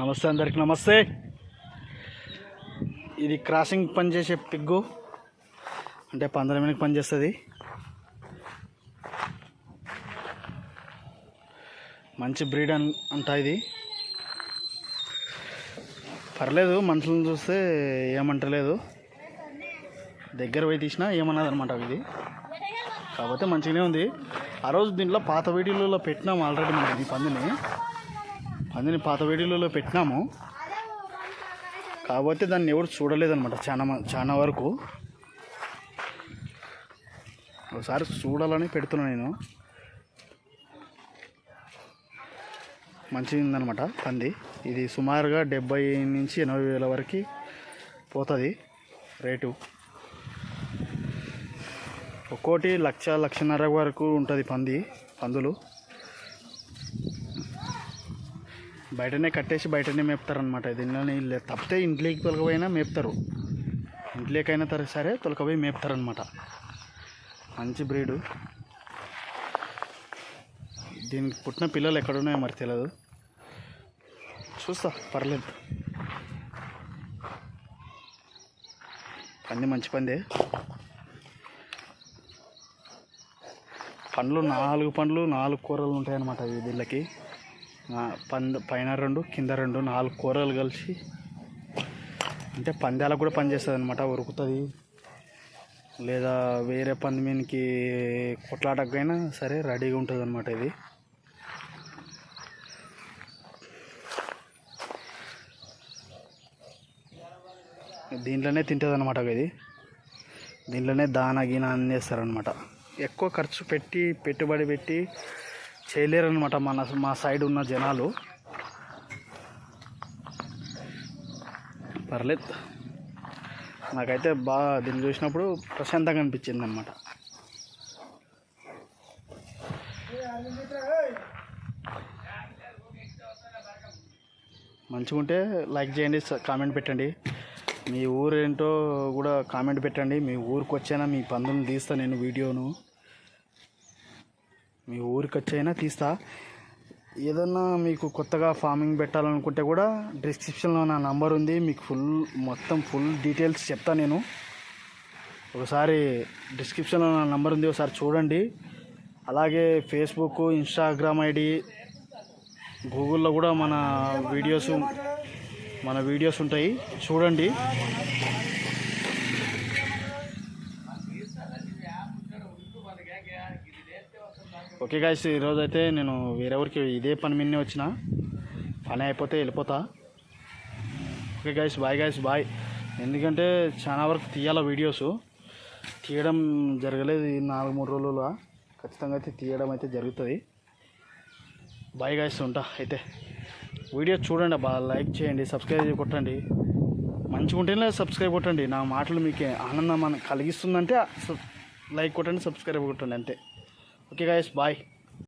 నమస్తే అందరికి నమస్తే. ఇది క్రాసింగ్ పని చేసే పిగ్గు. అంటే పంద్ర మినిట్ పని చేస్తుంది మంచి బ్రీడ్ అన్ అంట ఇది. పర్లేదు మనుషులను చూస్తే ఏమంటలేదు. దగ్గర పోయి తీసినా ఏమన్నది అనమాట ఇది. కాకపోతే మంచిగానే ఉంది. ఆ రోజు దీంట్లో పాత వీడియోలలో పెట్టినాం ఆల్రెడీ మనం ఈ పందిని. పందిని పాత వీడియోలలో పెట్టినాము. కాకపోతే దాన్ని ఎవరు చూడలేదన్నమాట చాలా మ- చాలా వరకు. ఒకసారి చూడాలని పెడుతున్నా నేను. మంచిగా ఉందన్నమాట పంది. ఇది సుమారుగా డెబ్బై నుంచి ఎనభై వేల వరకు పోతుంది రేటు. ఒక్కోటి లక్ష లక్షన్నర వరకు ఉంటుంది పంది పందులు. బయటనే కట్టేసి బయటనే మేపుతారనమాట దీనిలోనే ఇల్లు తప్పితే ఇంట్లోకి తొలకపోయినా మేపుతారు. ఇంట్లోకైనా తర సరే తొలకపోయి మేపుతారనమాట మంచి బ్రీడు. దీనికి పుట్టిన పిల్లలు ఎక్కడున్నాయో మరి తెలియదు చూస్తా పర్లేదు. పంది మంచి పందే. పండ్లు నాలుగు పండ్లు నాలుగు కూరలు ఉంటాయన్నమాట వీళ్ళకి. పంద పైన రెండు కింద రెండు నాలుగు కూరలు కలిసి అంటే పందాలకు కూడా పనిచేస్తుంది అనమాట ఉరుకుతుంది. లేదా వేరే పంది మీనికి కొట్లాడకైనా సరే రెడీగా ఉంటుంది అనమాట ఇది. దీంట్లోనే తింటుంది అనమాట ఇది. దీంట్లోనే దానా గీనా అందేస్తారనమాట ఎక్కువ ఖర్చు పెట్టి పెట్టుబడి పెట్టి చేయలేరనమాట మన మా సైడ్ ఉన్న జనాలు. పర్లేదు. నాకైతే బాగా దీన్ని చూసినప్పుడు ప్రశాంతంగా అనిపించింది అనమాట మంచిగా ఉంటే లైక్ చేయండి స- కామెంట్ పెట్టండి. మీ ఊరు ఏంటో కూడా కామెంట్ పెట్టండి. మీ ఊరికి వచ్చైనా మీ పందుని తీస్తా నేను వీడియోను. మీ ఊరికి వచ్చైనా తీస్తా. ఏదన్నా మీకు కొత్తగా ఫార్మింగ్ పెట్టాలనుకుంటే కూడా డిస్క్రిప్షన్లో నా నంబర్ ఉంది. మీకు ఫుల్ మొత్తం ఫుల్ డీటెయిల్స్ చెప్తా నేను. ఒకసారి డిస్క్రిప్షన్లో నా నంబర్ ఉంది ఒకసారి చూడండి. అలాగే ఫేస్బుక్ ఇన్స్టాగ్రామ్ ఐడి గూగుల్లో కూడా మన వీడియోస్ మన వీడియోస్ ఉంటాయి. చూడండి. ఓకే గాయస్ ఈరోజు అయితే నేను వేరే ఇదే పని మీదనే వచ్చిన. పని అయిపోతే వెళ్ళిపోతా. Okay guys bye guys bye ఎందుకంటే చాలా వరకు తీయాల వీడియోస్ తీయడం జరగలేదు ఈ నాలుగు మూడు రోజులుగా ఖచ్చితంగా అయితే తీయడం అయితే జరుగుతుంది. బాయ్ గాయస్ ఉంటా. అయితే వీడియో చూడండి బాగా లైక్ చేయండి సబ్స్క్రైబ్ కొట్టండి. మంచిగా ఉంటేనే సబ్స్క్రైబ్ కొట్టండి. నా మాటలు మీకు ఆనందం మన కలిగిస్తుందంటే లైక్ కొట్టండి సబ్స్క్రైబ్ కొట్టండి అంతే. Okay guys bye